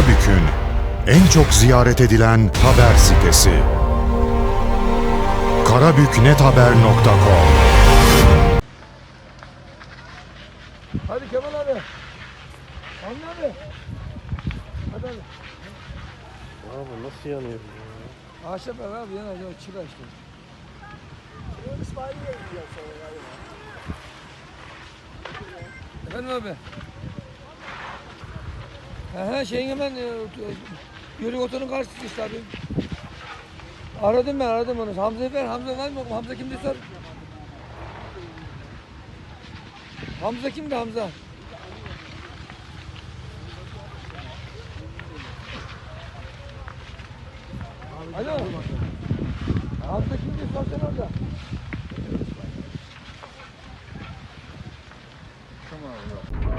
Karabük'ün en çok ziyaret edilen haber sitesi. karabüknethaber.com Hadi Kemal abi. Hamdi abi. Hadi abi. Abi nasıl yanıyor? Ahşap ev abi yana çıra işte. Efendim abi. He şeyin hemen e, yürü otonun karşısı işte abi. Aradım ben aradım onu. Hamza ver Hamza var mı? Hamza kimdi sor. Hamza kimdi Hamza? Alo. Hamza kimdi sor sen orada. Tamam.